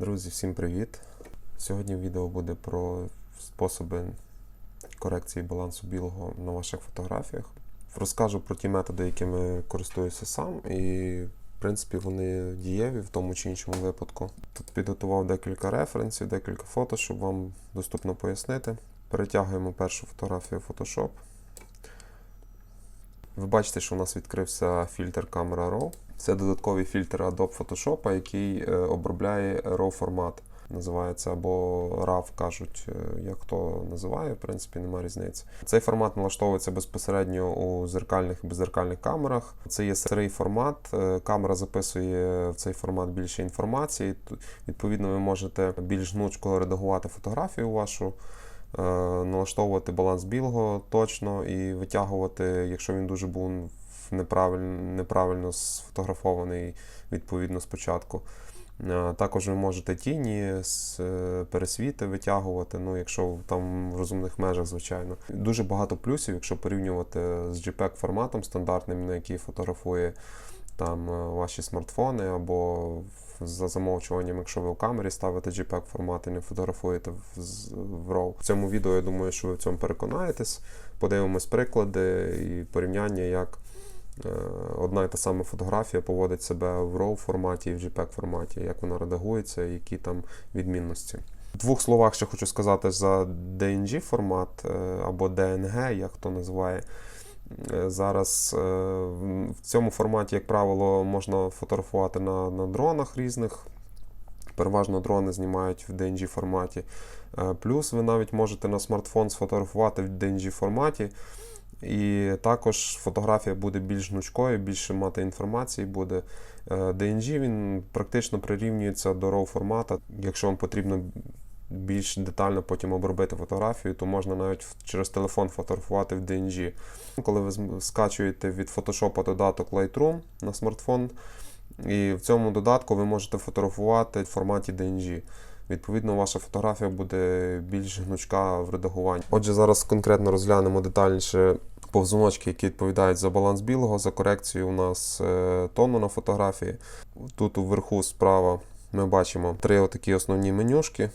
Друзі, всім привіт! Сьогодні відео буде про способи корекції балансу білого на ваших фотографіях. Розкажу про ті методи, якими користуюся сам, і в принципі вони дієві в тому чи іншому випадку. Тут підготував декілька референсів, декілька фото, щоб вам доступно пояснити. Перетягуємо першу фотографію в Photoshop. Ви бачите, що у нас відкрився фільтр Camera Raw. Це додатковий фільтр Adobe Photoshop, який е, обробляє RAW формат. Називається або RAW, кажуть, е, як хто називає, в принципі, немає різниці. Цей формат налаштовується безпосередньо у зеркальних і беззеркальних камерах. Це є старий формат. е, Камера записує в цей формат більше інформації. Відповідно, ви можете більш гнучко редагувати фотографію вашу. Налаштовувати баланс білого точно і витягувати, якщо він дуже був неправильно, неправильно сфотографований відповідно спочатку. Е, Також ви можете тіні е, пересвіти витягувати, ну якщо там в розумних межах, звичайно. Дуже багато плюсів, якщо порівнювати з JPEG форматом стандартним, на який фотографує там е, ваші смартфони, або за замовчуванням, якщо ви в камері ставите JPEG формат і не фотографуєте в, в RAW. В цьому відео я думаю, що ви в цьому переконаєтесь. Подивимось приклади і порівняння, як одна і та сама фотографія поводить себе в RAW форматі і в JPEG форматі, як вона редагується, які там відмінності. В двох словах ще хочу сказати за DNG формат е, або DNG, як хто називає. Е, Зараз е, в цьому форматі, як правило, можна фотографувати на, на дронах різних. Переважно дрони знімають в DNG форматі. Е, Плюс ви навіть можете на смартфон сфотографувати в DNG форматі. І також фотографія буде більш гнучкою, більше мати інформації буде. Е, DNG він практично прирівнюється до RAW формата. Якщо вам потрібно більш детально потім обробити фотографію, то можна навіть через телефон фотографувати в DNG. Коли ви скачуєте від Photoshop додаток Lightroom на смартфон, і в цьому додатку ви можете фотографувати в форматі DNG. Відповідно, ваша фотографія буде більш гнучка в редагуванні. Отже, зараз конкретно розглянемо детальніше повзуночки, які відповідають за баланс білого, за корекцію у нас е, тону на фотографії. Тут уверху справа ми бачимо три отакі основні менюшки.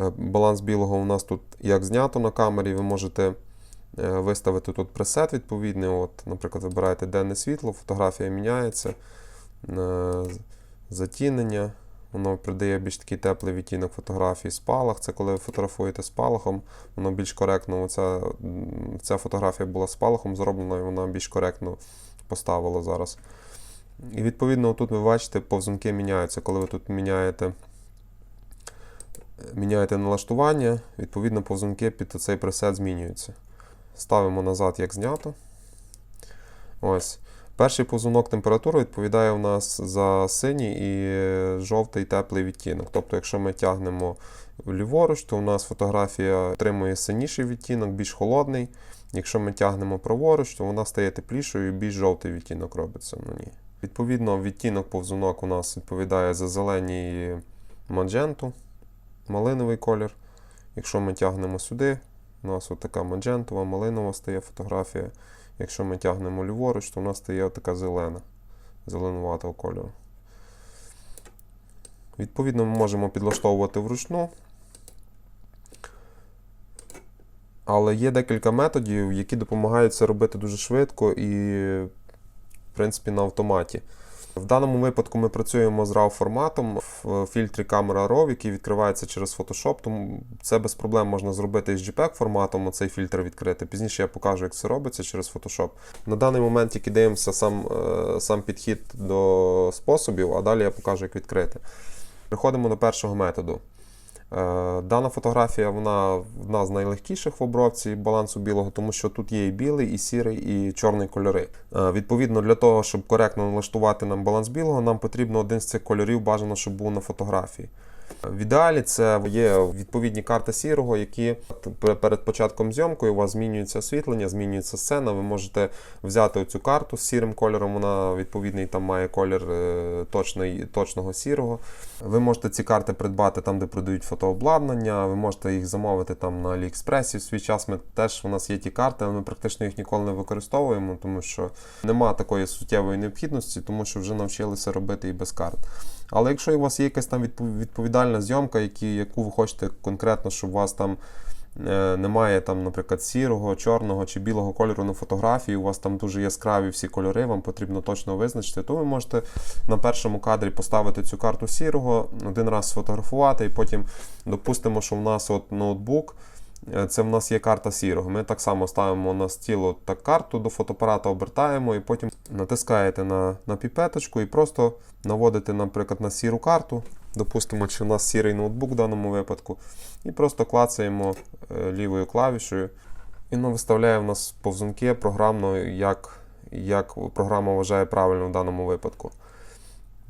Е, Баланс білого у нас тут як знято на камері, ви можете е, виставити тут пресет відповідний. От, наприклад, вибираєте денне світло, фотографія міняється, затінення. Воно придає більш такий теплий відтінок фотографії. Спалах. Це коли ви фотографуєте спалахом, воно більш коректно. Оця, ця фотографія була спалахом зроблена, і вона більш коректно поставила зараз. І відповідно, тут ви бачите, повзунки міняються. Коли ви тут міняєте, міняєте налаштування, відповідно, повзунки під цей пресет змінюються. Ставимо назад, як знято. Ось. Перший повзунок температури відповідає у нас за синій і жовтий теплий відтінок. Тобто, якщо ми тягнемо ліворуч, то у нас фотографія отримує синіший відтінок, більш холодний. Якщо ми тягнемо праворуч, то вона стає теплішою і більш жовтий відтінок робиться на ній. Відповідно, відтінок повзунок у нас відповідає за зеленій мадженту, малиновий колір. Якщо ми тягнемо сюди, у нас така маджентова, малинова стає фотографія. Якщо ми тягнемо ліворуч, то у нас стає така зелена, зеленуватого кольору. Відповідно, ми можемо підлаштовувати вручну. Але є декілька методів, які допомагають це робити дуже швидко і, в принципі, на автоматі. В даному випадку ми працюємо з RAW форматом в фільтрі Camera RAW, який відкривається через Photoshop, тому це без проблем можна зробити із JPEG форматом, оцей фільтр відкрити. Пізніше я покажу, як це робиться через Photoshop. На даний момент тільки дивимося сам, е, сам підхід до способів, а далі я покажу, як відкрити. Переходимо до першого методу. Е, Дана фотографія вона одна з найлегкіших в обробці балансу білого, тому що тут є і білий, і сірий, і чорний кольори. Е, Відповідно, для того, щоб коректно налаштувати нам баланс білого, нам потрібно один з цих кольорів бажано, щоб був на фотографії. В ідеалі це є відповідні карти сірого, які перед початком зйомки у вас змінюється освітлення, змінюється сцена. Ви можете взяти цю карту з сірим кольором, вона відповідний там має колір е, точний, точного сірого. Ви можете ці карти придбати там, де продають фотообладнання, ви можете їх замовити там на Аліекспресі в свій час. Ми теж у нас є ті карти, але ми практично їх ніколи не використовуємо, тому що нема такої суттєвої необхідності, тому що вже навчилися робити і без карт. Але якщо у вас є якась там відповідальна зйомка, які, яку ви хочете конкретно, щоб у вас там е, немає, там, наприклад, сірого, чорного чи білого кольору на фотографії, у вас там дуже яскраві всі кольори, вам потрібно точно визначити, то ви можете на першому кадрі поставити цю карту сірого, один раз сфотографувати, і потім допустимо, що в нас от ноутбук. Е, Це в нас є карта сірого. Ми так само ставимо на стіл так карту до фотоапарата, обертаємо і потім натискаєте на, на піпеточку і просто наводите, наприклад, на сіру карту. Допустимо, чи у нас сірий ноутбук в даному випадку. І просто клацаємо е, лівою клавішею. І воно виставляє в нас повзунки програмно, як, як програма вважає правильно в даному випадку.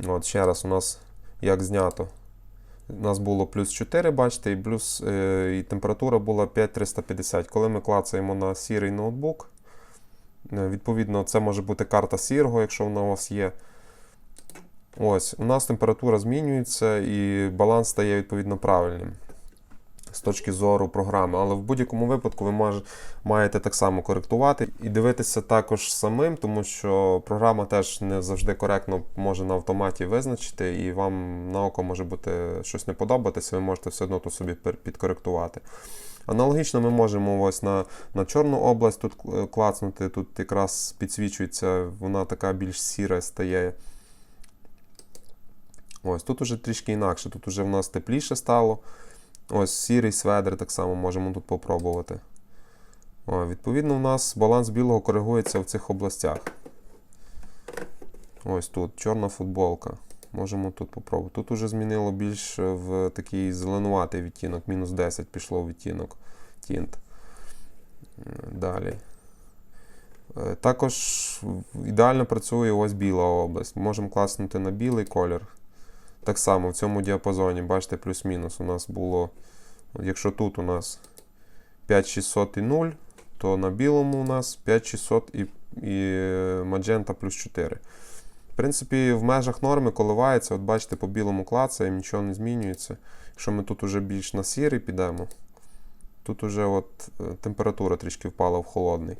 От ще раз, у нас як знято. У нас було плюс 4, бачите, і плюс е, і температура була 5350. Коли ми клацаємо на сірий ноутбук, е, відповідно, це може бути карта сірого, якщо вона у вас є. Ось, у нас температура змінюється і баланс стає відповідно правильним з точки зору програми. Але в будь-якому випадку ви маєте так само коректувати і дивитися також самим, тому що програма теж не завжди коректно може на автоматі визначити, і вам на око може бути щось не подобатися, ви можете все одно то собі підкоректувати. Аналогічно ми можемо ось на, на чорну область тут е, клацнути, тут якраз підсвічується, вона така більш сіра стає. Ось тут уже трішки інакше, тут уже в нас тепліше стало. Ось сірий сведер так само можемо тут попробувати. О, відповідно, у нас баланс білого коригується в цих областях. Ось тут чорна футболка. Можемо тут попробувати. Тут уже змінило більш в такий зеленуватий відтінок, мінус 10 пішло в відтінок тінт. Е, Далі. Е, Також ідеально працює ось біла область. Можемо класнути на білий колір. Так само в цьому діапазоні, бачите, плюс-мінус у нас було. Якщо тут у нас 5600 і 0, то на білому у нас 5600 і, і маджента плюс 4. В принципі, в межах норми коливається. От бачите, по білому клацаємо, нічого не змінюється. Якщо ми тут уже більш на сірий підемо, тут уже от е, температура трішки впала в холодний.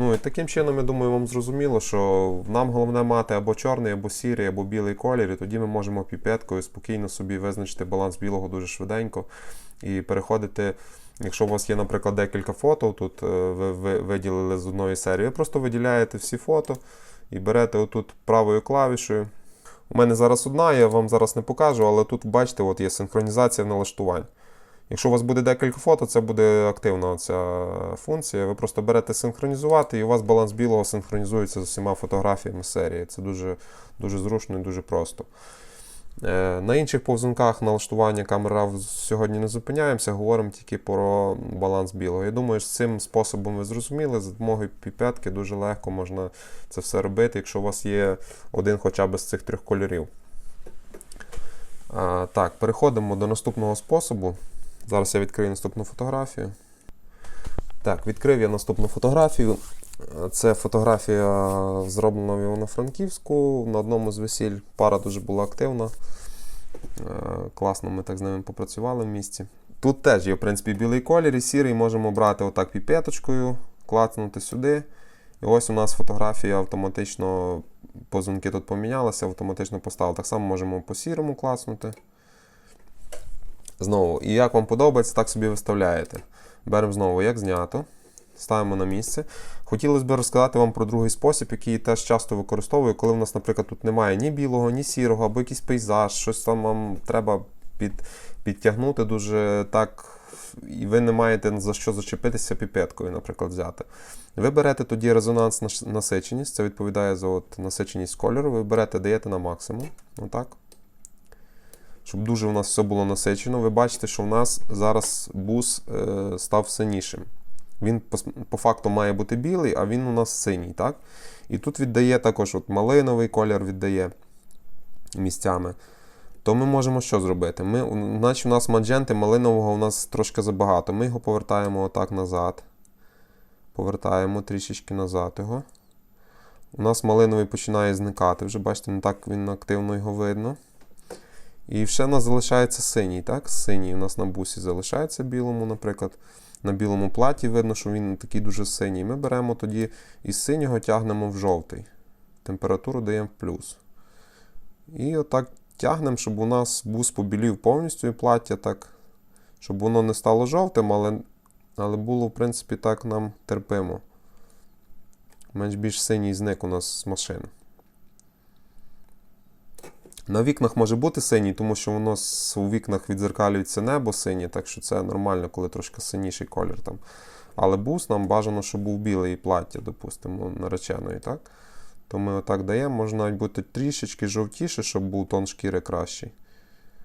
Ну і таким чином, я думаю, вам зрозуміло, що нам головне мати або чорний, або сірий, або білий колір, і тоді ми можемо піпеткою спокійно собі визначити баланс білого дуже швиденько і переходити. Якщо у вас є, наприклад, декілька фото, тут е, ви, ви виділили з одної серії, ви просто виділяєте всі фото і берете отут правою клавішею. У мене зараз одна, я вам зараз не покажу, але тут, бачите, от є синхронізація налаштувань. Якщо у вас буде декілька фото, це буде активна ця функція. Ви просто берете синхронізувати, і у вас баланс білого синхронізується з усіма фотографіями серії. Це дуже, дуже зручно і дуже просто. Е, На інших повзунках налаштування камер RAW сьогодні не зупиняємося, говоримо тільки про баланс білого. Я думаю, з цим способом ви зрозуміли, за допомогою піпетки дуже легко можна це все робити, якщо у вас є один хоча б з цих трьох кольорів. А, так, переходимо до наступного способу. Зараз я відкрию наступну фотографію. Так, відкрив я наступну фотографію. Це фотографія зроблена в Івано-Франківську на одному з весіль. Пара дуже була активна. Е, Класно ми так з ними попрацювали в місті. Тут теж є, в принципі, білий колір і сірий. Можемо брати отак піпеточкою, клацнути сюди. І ось у нас фотографія автоматично, позунки тут помінялися, автоматично поставили. Так само можемо по сірому клацнути. Знову, і як вам подобається, так собі виставляєте. Беремо знову, як знято. Ставимо на місце. Хотілося б розказати вам про другий спосіб, який теж часто використовую, коли в нас, наприклад, тут немає ні білого, ні сірого, або якийсь пейзаж, щось там вам треба під, підтягнути дуже так, і ви не маєте за що зачепитися піпеткою, наприклад, взяти. Ви берете тоді резонанс насиченість, це відповідає за от насиченість кольору. Ви берете, даєте на максимум. Отак. Щоб дуже у нас все було насичено. Ви бачите, що в нас зараз бус е, став синішим. Він по, по факту має бути білий, а він у нас синій. так? І тут віддає також от малиновий колір віддає місцями. То ми можемо що зробити? Ми, наче у нас мадженти малинового у нас трошки забагато. Ми його повертаємо отак назад. Повертаємо трішечки назад його. У нас малиновий починає зникати. Вже бачите, не так він активно його видно. І ще у нас залишається синій. так? Синій у нас на бусі залишається білому, наприклад. На білому платі видно, що він такий дуже синій. Ми беремо тоді із синього тягнемо в жовтий. Температуру даємо в плюс. І отак тягнемо, щоб у нас бус побілів повністю і плаття так, щоб воно не стало жовтим, але, але було, в принципі, так нам терпимо. Менш більш синій зник у нас з машини. На вікнах може бути синій, тому що воно у вікнах відзеркалюється небо синє, так що це нормально, коли трошки синіший колір там. Але бус нам бажано, щоб був білий плаття, допустимо, нареченої, так? То ми отак даємо, може навіть бути трішечки жовтіше, щоб був тон шкіри кращий.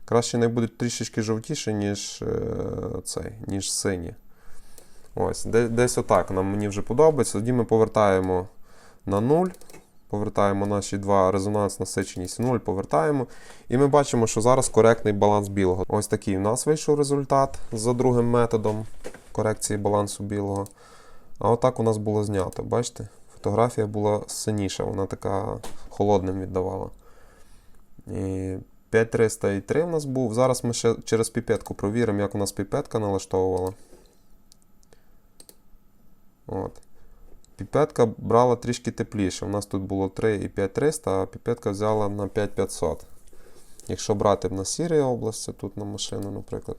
Краще не буде трішечки жовтіше, ніж е, цей, ніж синє. Ось, десь отак нам мені вже подобається. Тоді ми повертаємо на 0. Повертаємо наші два резонанс насиченість 0, повертаємо. І ми бачимо, що зараз коректний баланс білого. Ось такий у нас вийшов результат за другим методом корекції балансу білого. А отак у нас було знято. Бачите? Фотографія була синіша, вона така холодним віддавала. І 5303 у нас був. Зараз ми ще через піпетку провіримо, як у нас піпетка налаштовувала. От. Піпетка брала трішки тепліше. У нас тут було 3 і 5300, а піпетка взяла на 5500. Якщо брати на сірій області, тут на машину, наприклад,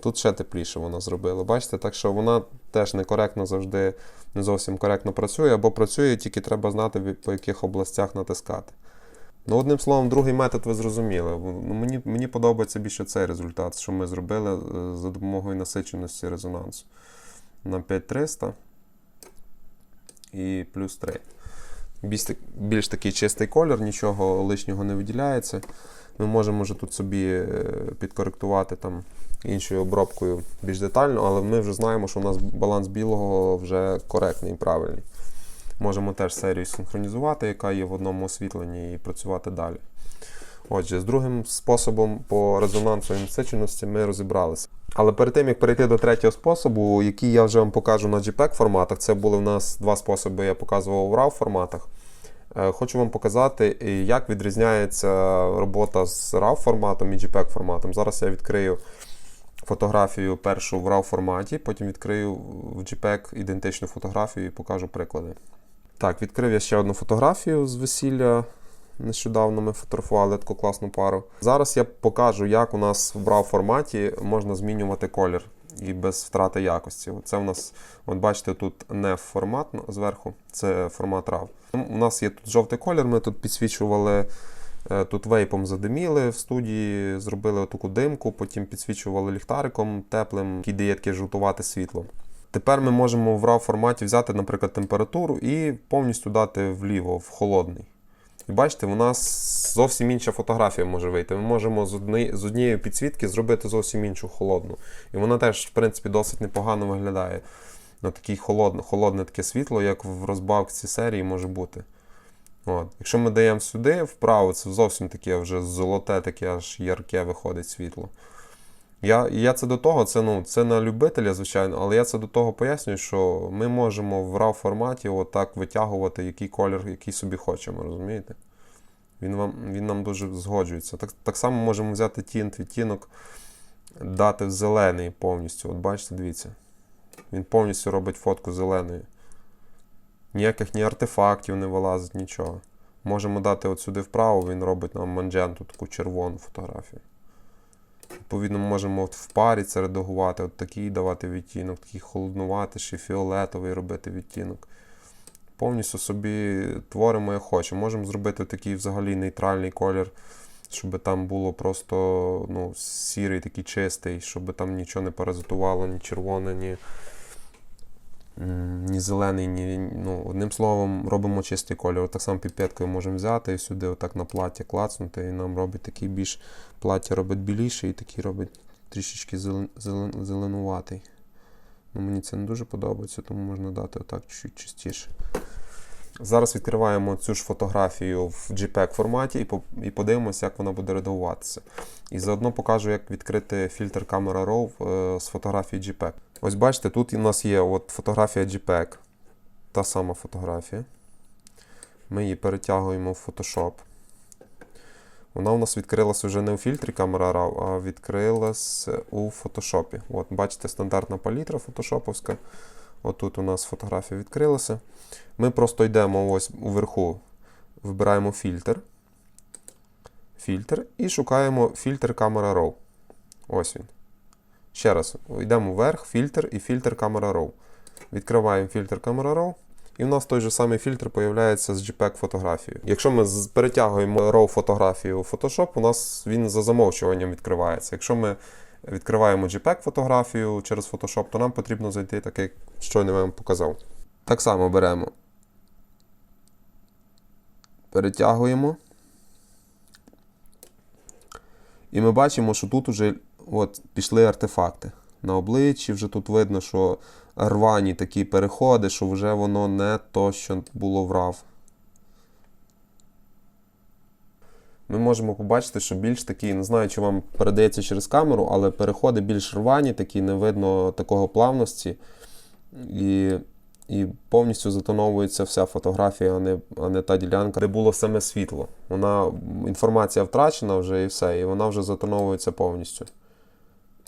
тут ще тепліше вона зробила. Бачите, так що вона теж некоректно завжди, не зовсім коректно працює, або працює, тільки треба знати, по яких областях натискати. Ну, одним словом, другий метод ви зрозуміли. Ну, мені, мені подобається більше цей результат, що ми зробили е, за допомогою насиченості резонансу. На 5300 і плюс 3. Більш, більш такий чистий колір, нічого лишнього не виділяється. Ми можемо вже тут собі е, підкоректувати там іншою обробкою більш детально, але ми вже знаємо, що у нас баланс білого вже коректний і правильний. Можемо теж серію синхронізувати, яка є в одному освітленні, і працювати далі. Отже, з другим способом по резонансу і насиченості ми розібралися. Але перед тим, як перейти до третього способу, який я вже вам покажу на JPEG форматах, це були в нас два способи, я показував в RAW форматах. Е, Хочу вам показати, е, як відрізняється робота з RAW форматом і JPEG форматом. Зараз я відкрию фотографію першу в RAW форматі, потім відкрию в JPEG ідентичну фотографію і покажу приклади. Так, відкрив я ще одну фотографію з весілля. Нещодавно ми фотографували таку класну пару. Зараз я покажу, як у нас в RAW форматі можна змінювати колір і без втрати якості. Це у нас, от бачите, тут NEF формат зверху, це формат RAW. У нас є тут жовтий колір, ми тут підсвічували, е, тут вейпом задиміли в студії, зробили таку димку, потім підсвічували ліхтариком теплим, який дає таке жовтувате світло. Тепер ми можемо в RAW форматі взяти, наприклад, температуру і повністю дати вліво, в холодний. І бачите, у нас зовсім інша фотографія може вийти. Ми можемо з, одні, з однієї підсвітки зробити зовсім іншу холодну. І вона теж, в принципі, досить непогано виглядає. На таке холодне, холодне таке світло, як в розбавці серії може бути. От. Якщо ми даємо сюди, вправо, це зовсім таке вже золоте, таке аж ярке виходить світло. Я, я це до того, це, ну, це на любителя, звичайно, але я це до того пояснюю, що ми можемо в RAW форматі отак витягувати який колір, який собі хочемо, розумієте? Він, вам, він нам дуже згоджується. Так, так само можемо взяти тінт, відтінок, дати в зелений повністю. От бачите, дивіться. Він повністю робить фотку зеленою. Ніяких ні артефактів не вилазить, нічого. Можемо дати от сюди вправо, він робить нам мандженту, таку червону фотографію. Відповідно, ми можемо от в парі це редагувати, от такий давати відтінок, такий холоднуватий, фіолетовий робити відтінок. Повністю собі творимо як хочемо. Можемо зробити такий взагалі нейтральний колір, щоб там було просто ну, сірий, такий чистий, щоб там нічого не паразитувало, ні червоне, ні, ні зелений, ні. Ну, одним словом, робимо чистий колір. От Так само піпеткою можемо взяти і сюди отак на плаття клацнути, і нам робить такий більш плаття робить біліше і такий робить трішечки зелен, зелен, зеленуватий. Ну, мені це не дуже подобається, тому можна дати отак чуть чистіше. Зараз відкриваємо цю ж фотографію в JPEG форматі і, подивимося, як вона буде редагуватися. І заодно покажу, як відкрити фільтр Camera Raw е, з фотографії JPEG. Ось бачите, тут у нас є от фотографія JPEG, та сама фотографія. Ми її перетягуємо в Photoshop. Вона у нас відкрилася вже не у фільтрі Camera Raw, а відкрилась у Photoshop. От, бачите, стандартна палітра фотошоповська. Отут у нас фотографія відкрилася. Ми просто йдемо ось уверху, вибираємо фільтр. фільтр і шукаємо фільтр Camera Raw. Ось він. Ще раз, йдемо вверх, фільтр і фільтр Camera Raw. Відкриваємо фільтр Camera Raw. І в нас той же самий фільтр появляється з JPEG фотографією. Якщо ми перетягуємо RAW фотографію в Photoshop, у нас він за замовчуванням відкривається. Якщо ми відкриваємо JPEG фотографію через Photoshop, то нам потрібно зайти так, як щойно я вам показав. Так само беремо. Перетягуємо. І ми бачимо, що тут вже от, пішли артефакти. На обличчі вже тут видно, що рвані такі переходи, що вже воно не то, що було в RAW. Ми можемо побачити, що більш такі, не знаю, чи вам передається через камеру, але переходи більш рвані, такі не видно такого плавності. І, і повністю затоновується вся фотографія, а не, а не та ділянка, де було саме світло. Вона, інформація втрачена вже і все, і вона вже затоновується повністю.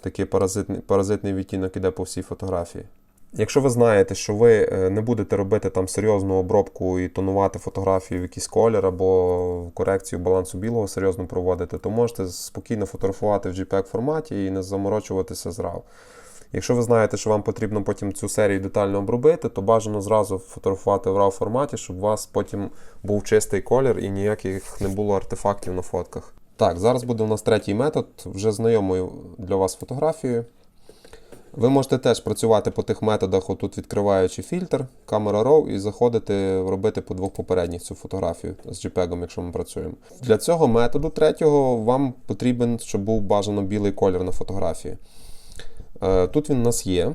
Такий паразитний, паразитний відтінок іде по всій фотографії. Якщо ви знаєте, що ви е, не будете робити там серйозну обробку і тонувати фотографію в якийсь колір або корекцію балансу білого серйозно проводити, то можете спокійно фотографувати в JPEG форматі і не заморочуватися з RAW. Якщо ви знаєте, що вам потрібно потім цю серію детально обробити, то бажано зразу фотографувати в RAW форматі, щоб у вас потім був чистий колір і ніяких не було артефактів на фотках. Так, зараз буде у нас третій метод, вже знайомою для вас фотографією. Ви можете теж працювати по тих методах, отут відкриваючи фільтр, камера RAW і заходити робити по двох попередніх цю фотографію з JPEG, якщо ми працюємо. Для цього методу третього вам потрібен, щоб був бажано білий колір на фотографії. Е, Тут він у нас є.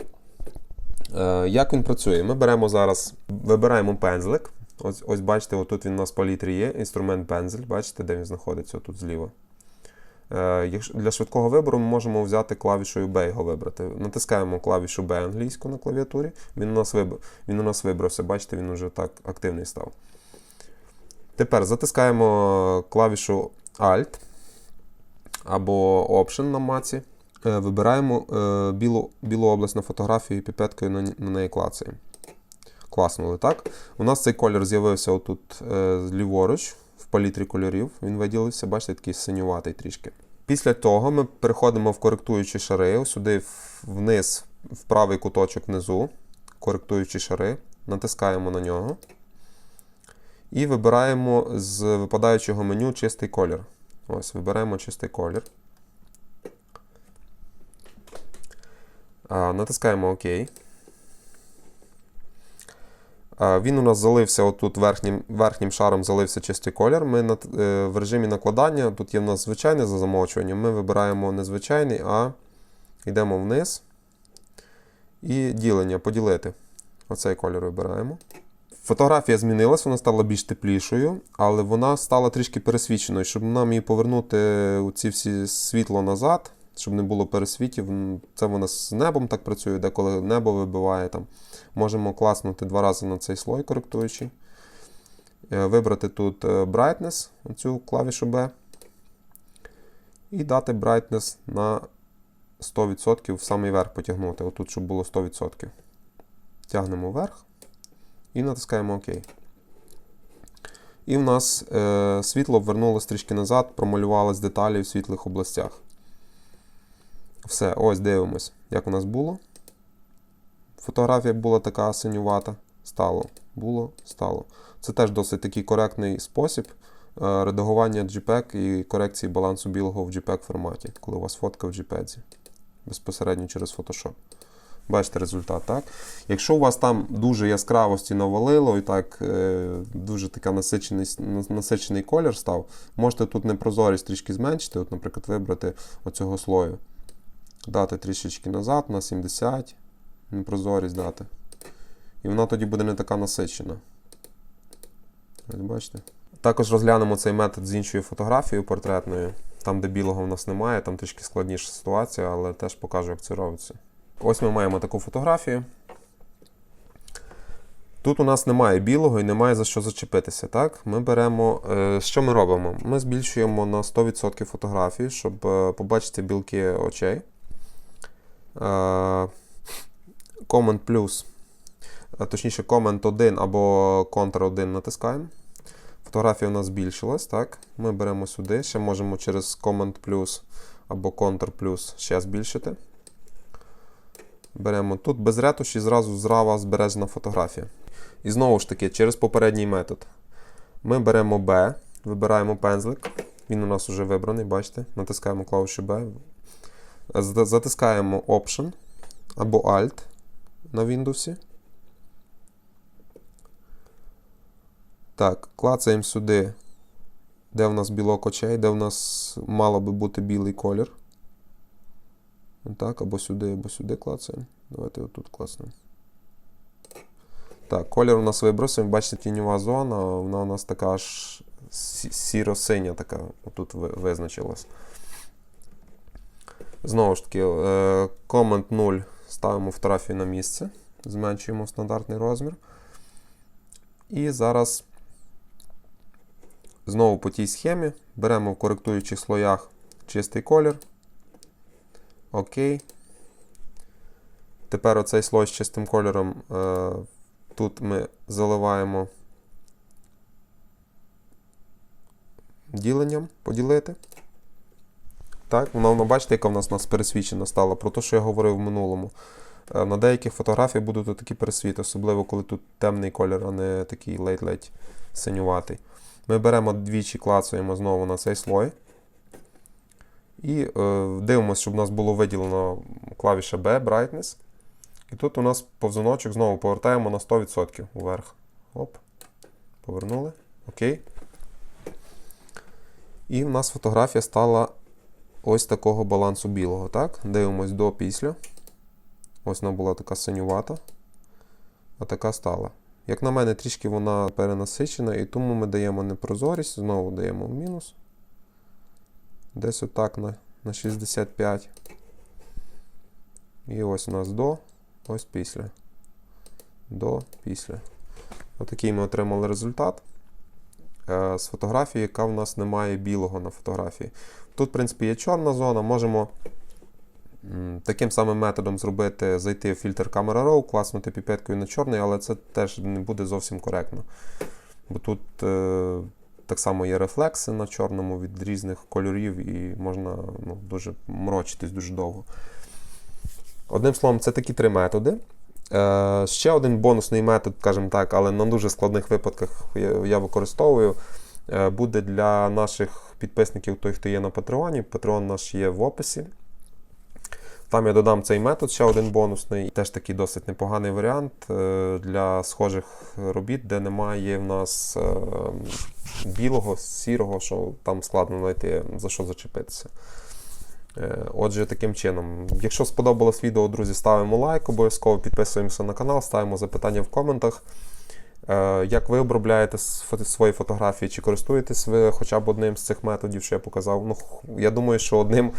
Е, Як він працює? Ми беремо зараз, вибираємо пензлик. Ось, ось бачите, отут він у нас в палітрі є, інструмент пензель. Бачите, де він знаходиться? Отут зліва. Е, Для швидкого вибору ми можемо взяти клавішою B його вибрати. Натискаємо клавішу B англійську на клавіатурі. Він у нас, виб... він у нас вибрався, бачите, він вже так активний став. Тепер затискаємо клавішу Alt або Option на маці. Е, Вибираємо е, білу, білу область на фотографії і піпеткою на неї клацаємо. Класнули, так? У нас цей колір з'явився отут е, ліворуч, в палітрі кольорів. Він виділився, бачите, такий синюватий трішки. Після того ми переходимо в коректуючі шари, сюди вниз, в правий куточок внизу, коректуючі шари, натискаємо на нього. І вибираємо з випадаючого меню чистий колір. Ось, вибираємо чистий колір. Натискаємо ОК. Він у нас залився отут верхнім, верхнім шаром залився чистий колір. Ми над, е, в режимі накладання, тут є в нас звичайне за ми вибираємо не звичайний, а йдемо вниз. І ділення, поділити. Оцей колір вибираємо. Фотографія змінилась, вона стала більш теплішою, але вона стала трішки пересвіченою. Щоб нам її повернути у ці всі світло назад, щоб не було пересвітів. Це вона з небом так працює, деколи небо вибиває там. Можемо класнути два рази на цей слой коректуючий. Е, Вибрати тут е, Brightness, оцю клавішу B. І дати Brightness на 100% в самий верх потягнути. Отут, щоб було 100%. Тягнемо вверх і натискаємо ОК. І в нас е, світло вернулося трішки назад, промалювалось деталі в світлих областях. Все, ось дивимось, як у нас було. Фотографія була така синювата. Стало, було, стало. Це теж досить такий коректний спосіб е, редагування JPEG і корекції балансу білого в JPEG форматі, коли у вас фотка в JPEG. Безпосередньо через Photoshop. Бачите результат, так? Якщо у вас там дуже яскравості навалило і так е, дуже така насичений, насичений колір став, можете тут непрозорість трішки зменшити, от, наприклад, вибрати оцього слою. Дати трішечки назад на 70, непрозорість дати. І вона тоді буде не така насичена. Ось бачите? Також розглянемо цей метод з іншою фотографією портретною. Там, де білого в нас немає, там трішки складніша ситуація, але теж покажу, як це робиться. Ось ми маємо таку фотографію. Тут у нас немає білого і немає за що зачепитися. Так? Ми беремо. е, Що ми робимо? Ми збільшуємо на 100% фотографії, щоб е, побачити білки очей. Command плюс, точніше, Command 1 або Ctrl 1 натискаємо. Фотографія у нас збільшилась, так? Ми беремо сюди, ще можемо через Command плюс або Ctrl плюс ще збільшити. Беремо тут без ретуші зразу зрава збережена фотографія. І знову ж таки, через попередній метод. Ми беремо B, вибираємо пензлик. Він у нас вже вибраний, бачите? Натискаємо клавішу B. Затискаємо Option або Alt на Windows. Так, клацаємо сюди, де в нас білок очей, де в нас мало би бути білий колір. Так, або сюди, або сюди клацаємо. Давайте отут клацнемо. Так, колір у нас вибросимо. Бачите, тіньова зона, вона у нас така аж сіро-синя така отут визначилась. Знову ж таки, е, Command 0 ставимо фотографію на місце, зменшуємо стандартний розмір. І зараз знову по тій схемі беремо в коректуючих слоях чистий колір. Окей. Тепер оцей слой з чистим кольором е, тут ми заливаємо діленням, поділити. Так, воно, воно бачите, яка в нас, нас пересвічена стала, про те, що я говорив в минулому. Е, На деяких фотографіях будуть такі пересвіти, особливо коли тут темний колір, а не такий ледь-ледь синюватий. Ми беремо двічі, клацаємо знову на цей слой. І е, дивимося, щоб у нас було виділено клавіша B, Brightness. І тут у нас повзуночок знову повертаємо на 100% вверх. Оп. Повернули. Окей. І в нас фотографія стала ось такого балансу білого. Так? Дивимось до після. Ось вона була така синювата. А така стала. Як на мене, трішки вона перенасичена, і тому ми даємо непрозорість, знову даємо в мінус. Десь отак на, на 65. І ось у нас до, ось після. До, після. Отакий ми отримали результат з фотографії, яка в нас не має білого на фотографії. Тут, в принципі, є чорна зона. Можемо таким самим методом зробити, зайти в фільтр Camera Raw, класнути піпеткою на чорний, але це теж не буде зовсім коректно. Бо тут е, так само є рефлекси на чорному від різних кольорів, і можна ну, дуже морочитись дуже довго. Одним словом, це такі три методи. Е, ще один бонусний метод, скажімо так, але на дуже складних випадках я, використовую. е, Буде для наших підписників, той, хто є на Патреоні. Патреон наш є в описі. Там я додам цей метод, ще один бонусний. Теж такий досить непоганий варіант е, для схожих робіт, де немає в нас білого, сірого, що там складно знайти за що зачепитися. Е, Отже, таким чином, якщо сподобалось відео, друзі, ставимо лайк, обов'язково підписуємося на канал, ставимо запитання в коментах. Е, Як ви обробляєте свої фотографії, чи користуєтесь ви хоча б одним з цих методів, що я показав? Ну, я думаю, що одним,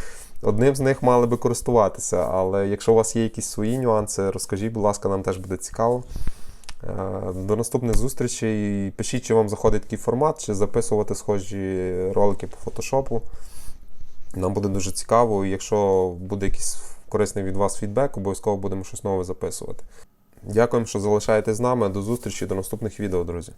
одним з них мали би користуватися, але якщо у вас є якісь свої нюанси, розкажіть, будь ласка, нам теж буде цікаво. Е, До наступних зустрічей. Пишіть, чи вам заходить такий формат, чи записувати схожі ролики по фотошопу. Нам буде дуже цікаво, і якщо буде якийсь корисний від вас фідбек, обов'язково будемо щось нове записувати. Дякуємо, що залишаєтесь з нами. До зустрічі, до наступних відео, друзі.